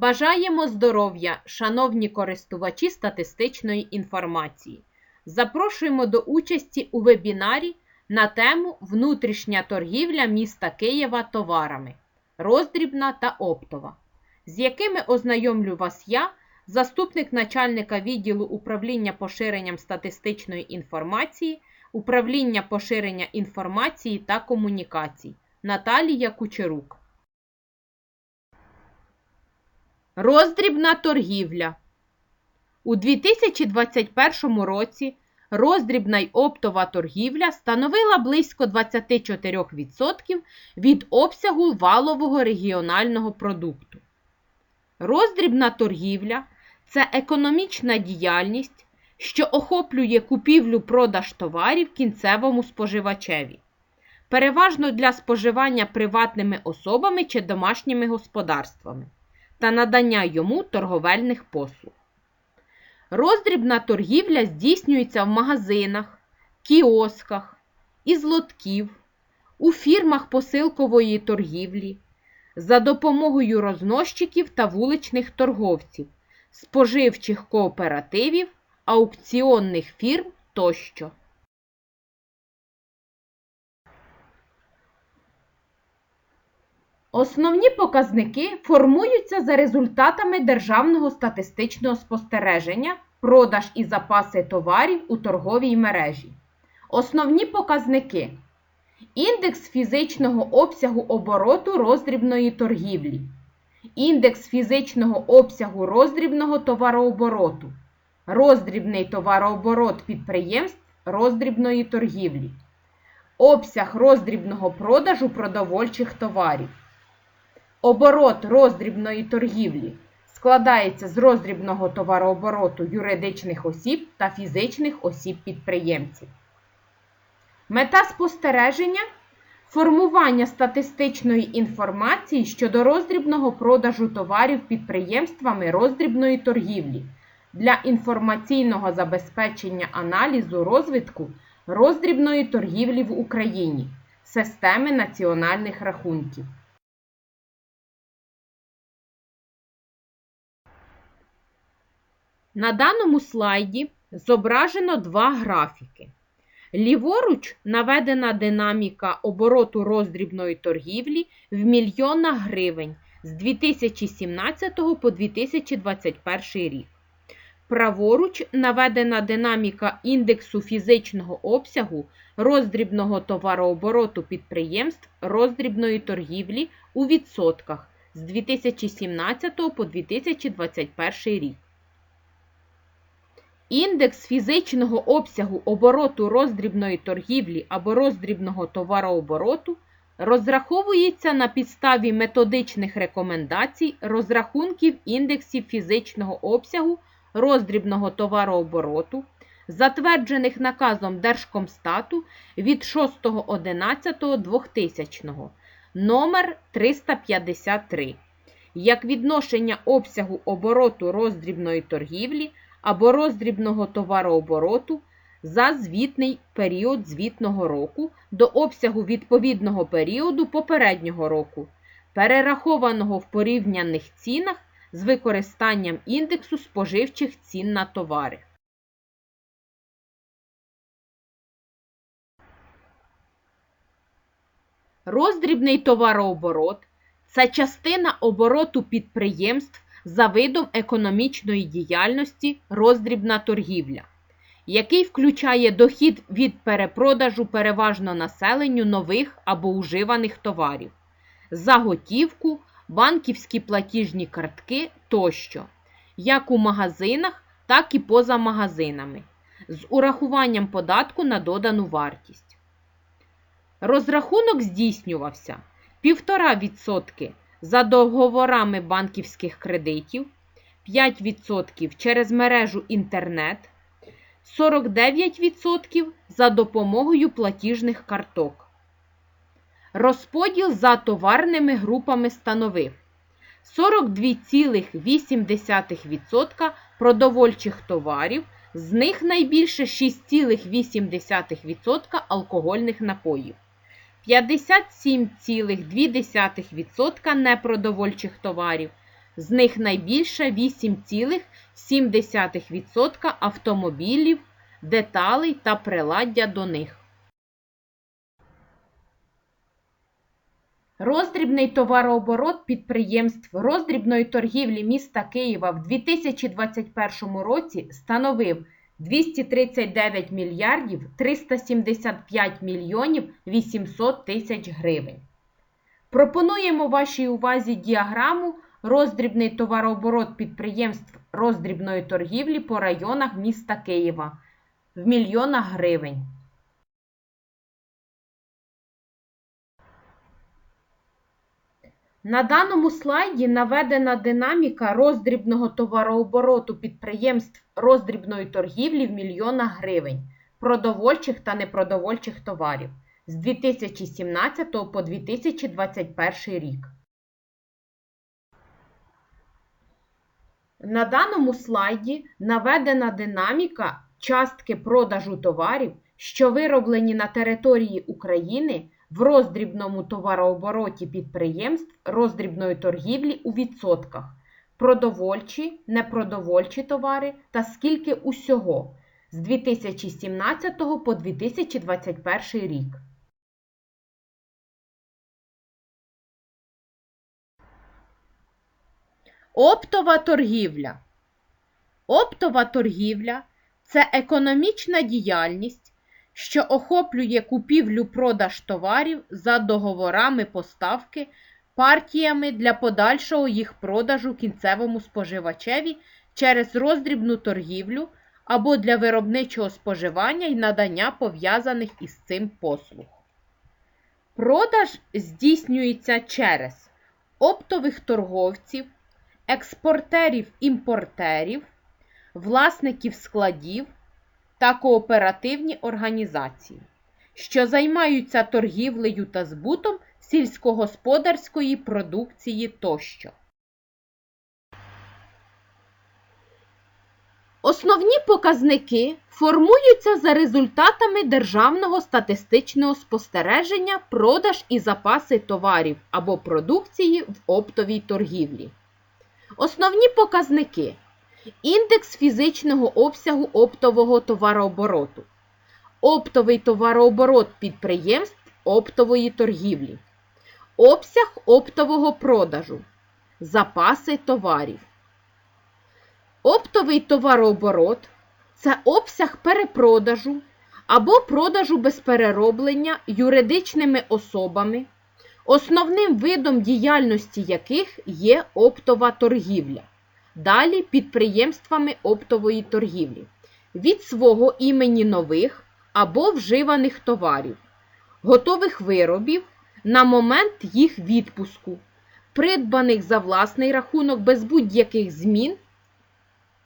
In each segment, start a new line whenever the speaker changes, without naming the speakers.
Бажаємо здоров'я, шановні користувачі статистичної інформації. Запрошуємо до участі у вебінарі на тему Внутрішня торгівля міста Києва товарами, роздрібна та оптова, з якими ознайомлю вас я, заступник начальника відділу управління поширенням статистичної інформації, управління поширення інформації та комунікацій Наталія Кучерук. Роздрібна торгівля. У 2021 році роздрібна й оптова торгівля становила близько 24% від обсягу валового регіонального продукту. Роздрібна торгівля це економічна діяльність, що охоплює купівлю-продаж товарів кінцевому споживачеві, переважно для споживання приватними особами чи домашніми господарствами та надання йому торговельних послуг. Роздрібна торгівля здійснюється в магазинах, кіосках, із лотків, у фірмах посилкової торгівлі, за допомогою рознощиків та вуличних торговців, споживчих кооперативів, аукціонних фірм тощо. Основні показники формуються за результатами Державного статистичного спостереження, продаж і запаси товарів у торговій мережі. Основні показники. Індекс фізичного обсягу обороту роздрібної торгівлі. Індекс фізичного обсягу роздрібного товарообороту. Роздрібний товарооборот підприємств роздрібної торгівлі. Обсяг роздрібного продажу продовольчих товарів. Оборот роздрібної торгівлі складається з роздрібного товарообороту юридичних осіб та фізичних осіб-підприємців. Мета спостереження формування статистичної інформації щодо роздрібного продажу товарів підприємствами роздрібної торгівлі для інформаційного забезпечення аналізу розвитку роздрібної торгівлі в Україні, системи національних рахунків. На даному слайді зображено два графіки. Ліворуч наведена динаміка обороту роздрібної торгівлі в мільйонах гривень з 2017 по 2021 рік. Праворуч наведена динаміка індексу фізичного обсягу роздрібного товарообороту підприємств роздрібної торгівлі у відсотках з 2017 по 2021 рік. Індекс фізичного обсягу обороту роздрібної торгівлі або роздрібного товарообороту розраховується на підставі методичних рекомендацій розрахунків індексів фізичного обсягу роздрібного товарообороту, затверджених наказом Держкомстату від 6.11.2000 номер 353 як відношення обсягу обороту роздрібної торгівлі або роздрібного товарообороту за звітний період звітного року до обсягу відповідного періоду попереднього року, перерахованого в порівняних цінах з використанням індексу споживчих цін на товари. Роздрібний товарооборот це частина обороту підприємств за видом економічної діяльності роздрібна торгівля, який включає дохід від перепродажу переважно населенню нових або уживаних товарів, заготівку, банківські платіжні картки тощо, як у магазинах, так і поза магазинами, з урахуванням податку на додану вартість. Розрахунок здійснювався 1,5% за договорами банківських кредитів, 5% через мережу інтернет, 49% за допомогою платіжних карток. Розподіл за товарними групами становив 42,8% продовольчих товарів, з них найбільше 6,8% алкогольних напоїв. 57,2% непродовольчих товарів, З них найбільше 8,7% автомобілів, деталей та приладдя до них. Роздрібний товарооборот підприємств роздрібної торгівлі міста Києва в 2021 році становив 239 мільярдів 375 мільйонів 800 тисяч гривень. Пропонуємо вашій увазі діаграму роздрібний товарооборот підприємств роздрібної торгівлі по районах міста Києва в мільйонах гривень. На даному слайді наведена динаміка роздрібного товарообороту підприємств роздрібної торгівлі в мільйонах гривень продовольчих та непродовольчих товарів з 2017 по 2021 рік. На даному слайді наведена динаміка частки продажу товарів, що вироблені на території України в роздрібному товарообороті підприємств роздрібної торгівлі у відсотках, продовольчі, непродовольчі товари та скільки усього з 2017 по 2021 рік. Оптова торгівля. Оптова торгівля це економічна діяльність, що охоплює купівлю-продаж товарів за договорами поставки партіями для подальшого їх продажу кінцевому споживачеві через роздрібну торгівлю або для виробничого споживання і надання пов'язаних із цим послуг. Продаж здійснюється через оптових торговців, експортерів-імпортерів, власників складів та кооперативні організації, що займаються торгівлею та збутом сільськогосподарської продукції тощо. Основні показники формуються за результатами Державного статистичного спостереження продаж і запаси товарів або продукції в оптовій торгівлі. Основні показники індекс фізичного обсягу оптового товарообороту, оптовий товарооборот підприємств оптової торгівлі, обсяг оптового продажу, запаси товарів. Оптовий товарооборот це обсяг перепродажу або продажу без перероблення юридичними особами, основним видом діяльності яких є оптова торгівля. Далі підприємствами оптової торгівлі. Від свого імені нових або вживаних товарів, готових виробів на момент їх відпуску, придбаних за власний рахунок без будь-яких змін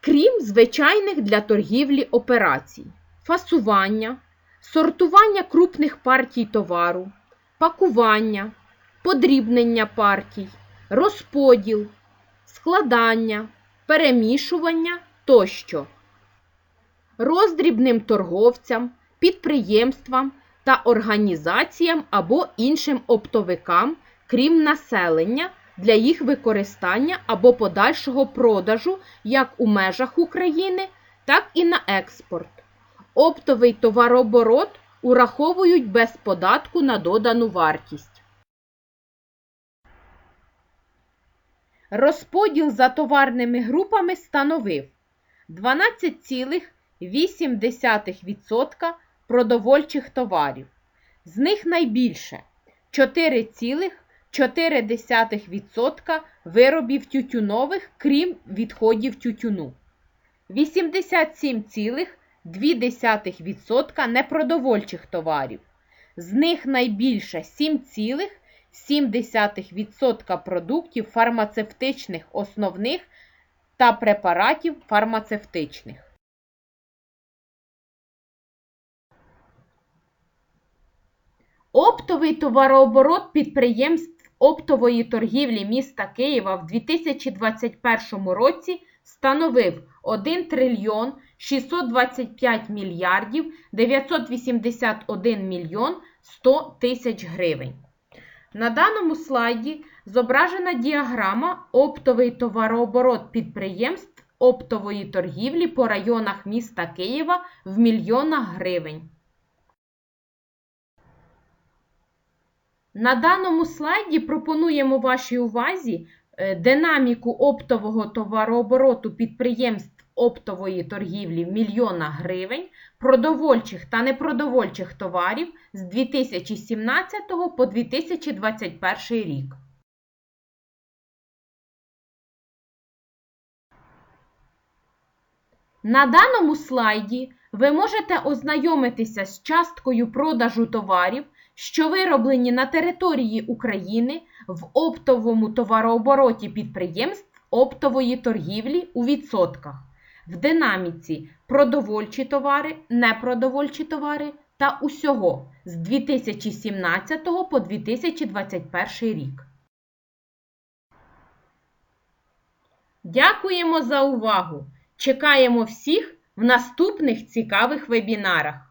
крім звичайних для торгівлі операцій, фасування, сортування крупних партій товару, пакування, подрібнення партій, розподіл, складання, перемішування тощо. Роздрібним торговцям, підприємствам та організаціям або іншим оптовикам, крім населення, для їх використання або подальшого продажу як у межах України, так і на експорт. Оптовий товарооборот ураховують без податку на додану вартість. Розподіл за товарними групами становив 12,8% продовольчих товарів. З них найбільше 4,5%. 0,4% виробів тютюнових, крім відходів тютюну. 87,2% непродовольчих товарів. З них найбільше 7,7% продуктів фармацевтичних основних та препаратів фармацевтичних. Оптовий товарооборот підприємств оптової торгівлі міста Києва в 2021 році становив 1 трильйон 625 мільярдів 981 мільйон 100 тисяч гривень. На даному слайді зображена діаграма оптовий товарооборот підприємств оптової торгівлі по районах міста Києва в мільйонах гривень. На даному слайді пропонуємо вашій увазі е, динаміку оптового товарообороту підприємств оптової торгівлі в мільйонах гривень, продовольчих та непродовольчих товарів з 2017 по 2021 рік. На даному слайді ви можете ознайомитися з часткою продажу товарів, що вироблені на території України в оптовому товарообороті підприємств оптової торгівлі у відсотках, в динаміці продовольчі товари, непродовольчі товари та усього з 2017 по 2021 рік. Дякуємо за увагу! Чекаємо всіх в наступних цікавих вебінарах.